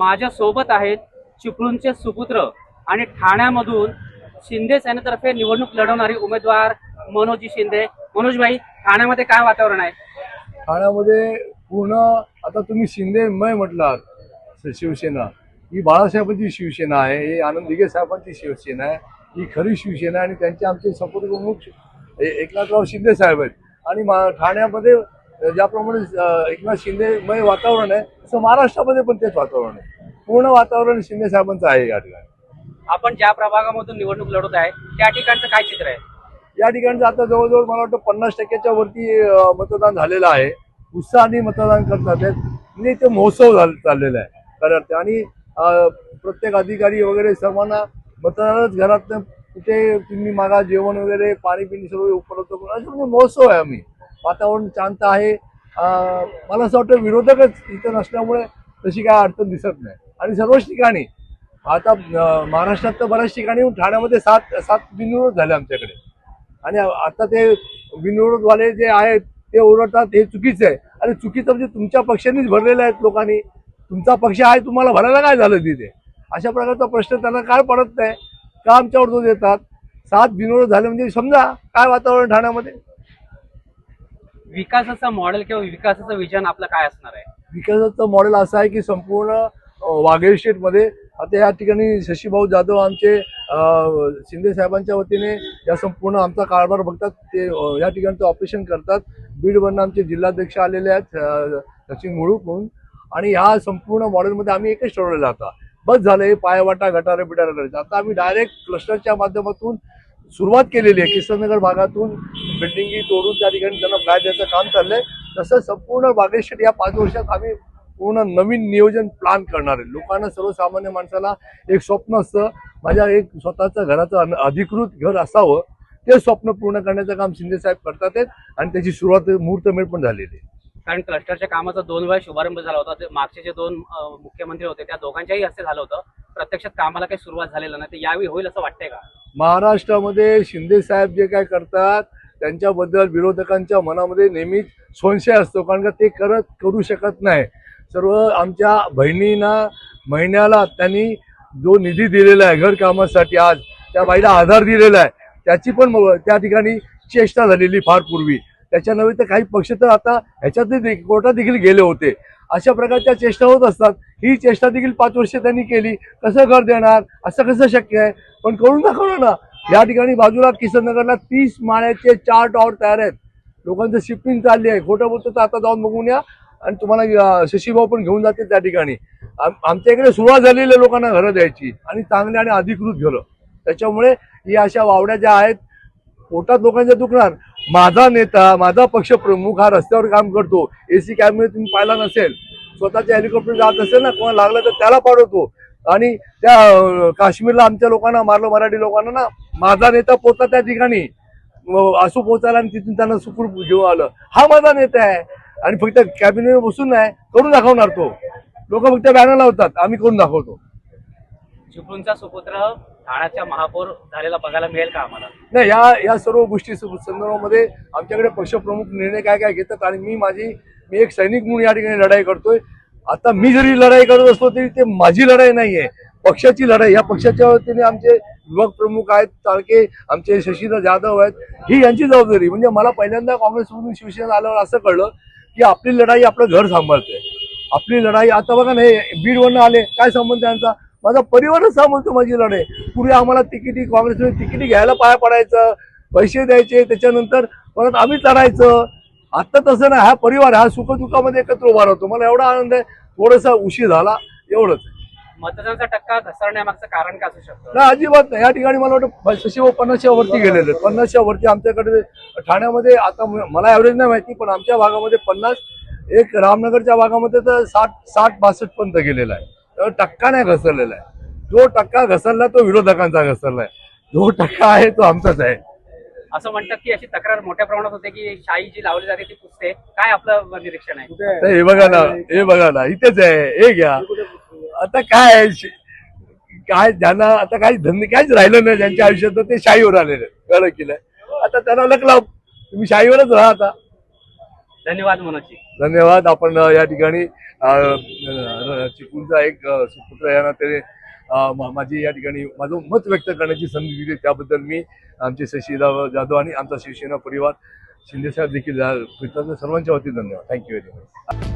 माझ्या सोबत आहेत चिपळूणचे सुपुत्र आणि ठाण्यामधून शिंदे सेनेतर्फे निवडणूक लढवणारी उमेदवार मनोजी शिंदे. मनोज भाई ठाण्यामध्ये काय वातावरण आहे? ठाण्यामध्ये पूर्ण आता तुम्ही शिंदे मय म्हटलात शिवसेना. ही बाळासाहेबांची शिवसेना आहे ही आनंद दिघे साहेबांची शिवसेना आहे ही खरी शिवसेना आणि त्यांचे आमचे सपोर्ट प्रमुख एकनाथराव शिंदे साहेब आहेत. आणि ठाण्यामध्ये ज्याप्रमाणे एकनाथ शिंदे मय वातावरण आहे तसं महाराष्ट्रामध्ये पण तेच वातावरण आहे. पूर्ण वातावरण शिंदे साहेबांचं आहे या ठिकाणी. आपण ज्या प्रभागामधून निवडणूक लढवत आहे त्या ठिकाणचं काय चित्र आहे? या ठिकाणचं आता जवळजवळ मला वाटतं पन्नास टक्क्याच्या वरती अ, मतदान झालेलं आहे. उत्साहाने मतदान करतात आहेत म्हणजे ते महोत्सव झाल चाललेला आहे करत आणि अ, प्रत्येक अधिकारी वगैरे सर्वांना मतदानच घरात कुठे तुम्ही मागा जेवण वगैरे पाणी पिणी सर्व उपलब्ध करून असं म्हणजे महोत्सव आहे आम्ही. वातावरण शांत आहे. अ, मला असं वाटतं विरोधकच इथं नसल्यामुळे तशी काय अडचण दिसत नाही. आणि सर्वच ठिकाणी आता महाराष्ट्रात तर बऱ्याच ठिकाणी ठाण्यामध्ये सात सात बिनविरोध झाले आमच्याकडे. आणि आता ते बिनविरोधवाले जे आहेत ते ओरडतात हे चुकीचं आहे. आणि चुकीचं म्हणजे तुमच्या पक्षानेच भरलेले आहेत लोकांनी. तुमचा पक्ष आहे तुम्हाला भरायला काय झालं तिथे? अशा प्रकारचा प्रश्न त्यांना काय पडत नाही. का आमच्यावर दोष देतात? सात बिनविरोध झाले म्हणजे समजा काय वातावरण ठाण्यामध्ये? विकासाचं मॉडेल किंवा विकासाचं विजन आपलं काय असणार आहे? विकासाचं मॉडेल असं आहे की संपूर्ण वाघेर स्टेटमध्ये आता या ठिकाणी शशीभाऊ जाधव आमचे शिंदे साहेबांच्या वतीने या संपूर्ण आमचा कारभार बघतात. ते या ठिकाणचं ऑपरेशन करतात. बीडवरनं आमचे जिल्हाध्यक्ष आलेले आहेत सचिन मुळूक म्हणून. आणि ह्या संपूर्ण मॉडेलमध्ये आम्ही एकच ठरवलेलं आता. बस झालं हे पायवाटा गटारे बिटारे करायचं. आता आम्ही डायरेक्ट क्लस्टरच्या माध्यमातून सुरुवात केलेली आहे किसनगर भागातून बिल्डिंगी तोडून त्या ठिकाणी त्यांना फ्लॅट द्यायचं काम चाललंय. तसं संपूर्ण बागेश्वर या पाच वर्षात आम्ही पूर्ण नवीन नियोजन प्लॅन करणार आहे. लोकांना सर्वसामान्य माणसाला एक स्वप्न असतं माझ्या एक स्वतःचं घराचं अधिकृत घर असावं ते स्वप्न पूर्ण करण्याचं काम शिंदे साहेब करतात आहेत आणि त्याची सुरुवात मुहूर्तमेढ पण झालेली आहे. कारण क्लस्टरच्या कामाचा दोन वेळा शुभारंभ झाला होता. ते मागचे जे दोन मुख्यमंत्री होते त्या दोघांच्याही हस्ते झालं होतं. प्रत्यक्षात कामाला काही सुरुवात झालेलं नाही. ते यावेळी होईल असं वाटतंय का? महाराष्ट्रामध्ये शिंदे साहेब जे काय करतात त्यांच्याबद्दल विरोधकांच्या मनामध्ये नेहमीच संशय असतो कारण का ते करत करू शकत नाही. सर्व आमच्या बहिणींना महिन्याला त्यांनी जो निधी दिलेला आहे घरकामासाठी आज त्या बाईला आधार दिलेला आहे. त्याची पण त्या ठिकाणी चेष्टा झालेली फार पूर्वी. त्याच्या नव्हे तर काही पक्ष तर आता ह्याच्यात कोर्टात देखील गेले होते. अशा प्रकारच्या चेष्टा होत असतात. ही चेष्टा देखील पाच वर्ष त्यांनी केली. कसं घर देणार? असं कसं शक्य आहे? पण करून दाखवलं ना. या ठिकाणी बाजूला किसननगरला तीस माळ्याचे चार टॉवर तयार आहेत. लोकांचं शिफ्टिंग चालली आहे. खोटं बोलतो तर आता जाऊन बघून या. आणि तुम्हाला शशीभाऊ पण घेऊन जाते त्या ठिकाणी. आम- आमच्या इकडे सुरुवात झालेली आहे लोकांना घरं द्यायची आणि चांगली आणि अधिकृत घरं. त्याच्यामुळे या अशा वावड्या ज्या आहेत पोटात लोकांच्या दुखणार. माझा नेता माझा पक्षप्रमुख हा रस्त्यावर काम करतो. एसी कॅमेरे तुम्ही पाहिला नसेल. स्वतःच्या हेलिकॉप्टर जात असेल ना कोणाला लागलं तर त्याला पाडवतो. आणि त्या काश्मीरला आमच्या लोकांना मारलं मराठी लोकांना ना माझा नेता पोचला त्या ठिकाणी. असू पोचायला आणि तिथून त्यांना सुपूर घेऊन आलं. हा माझा नेता आहे. आणि फक्त कॅबिनेट बसून नाही करून दाखवणार तो. लोक फक्त बॅनर लावतात आम्ही करून दाखवतो. चिपळूणचा सुपुत्र ठाण्याच्या महापौर झालेला बघायला मिळेल का आम्हाला? नाही या या सर्व गोष्टी संदर्भामध्ये आमच्याकडे पक्षप्रमुख निर्णय काय काय घेतात आणि मी माझी मी एक सैनिक म्हणून या ठिकाणी लढाई करतोय. आता मी जरी लढाई करत असलो तरी ते माझी लढाई नाहीये. पक्षाची लढाई या पक्षाच्या वतीने आमचे विभाग प्रमुख आहेत चाळके आमचे शशीधर जाधव आहेत ही यांची जबाबदारी. म्हणजे मला पहिल्यांदा काँग्रेसमधून शिवसेना आल्यावर असं कळलं की आपली लढाई आपलं घर सांभाळते आपली लढाई आता बघा ना हे बीडवरनं आले काय संबंध त्यांचा माझा परिवारच सांभाळतो माझी लढाई. पूर्वी आम्हाला तिकिटी काँग्रेसमध्ये तिकिटी घ्यायला पाया पडायचं पैसे द्यायचे त्याच्यानंतर परत आम्ही चढायचं. आता तसं नाही हा परिवार हा सुखदुःखामध्ये एकत्र उभा राहतो. मला एवढा आनंद आहे थोडासा उशीर झाला एवढंच. मतदानाचा टक्का घसरण्यामागचं कारण काय असू शकतं? नाही अजिबात नाही. या ठिकाणी मला वाटतं शशिभाऊ पन्नासच्या वरती गेलेले आहेत. पन्नासच्या वरती आमच्याकडे ठाण्यामध्ये आता मला ॲव्हरेज नाही माहिती पण आमच्या भागामध्ये पन्नास एक रामनगरच्या भागामध्ये तर साठ साठ बासष्ट पर्यंत गेलेला आहे. तर टक्का नाही घसरलेला आहे. जो टक्का घसरला तो विरोधकांचा घसरला आहे. जो टक्का आहे तो आमचाच आहे. असं म्हणतात की अशी तक्रार मोठ्या प्रमाणात होते की शाई जी लावली जाते ती पुसते. काय आपलं निरीक्षण आहे? हे बघा ना हे बघा ना इथेच आहे. हे घ्या. आता काय काय ज्यांना आता काही धंदे काहीच राहिलं नाही ज्यांच्या आयुष्यात ते शाईवर आलेले. कळलं केलं आता त्यांना लक लाव. तुम्ही शाईवरच राहा आता. धन्यवाद मनोजजी धन्यवाद. आपण या ठिकाणी चिपळूणचा एक सुपुत्र या नात्याने अ, मा- माझी या ठिकाणी माझं मत व्यक्त करण्याची संधी दिली. त्याबद्दल मी आमचे शशीराव जाधव आणि आमचा शिवसेना परिवार शिंदेसाहेब देखील सर्वांच्या वतीने धन्यवाद. Thank you very much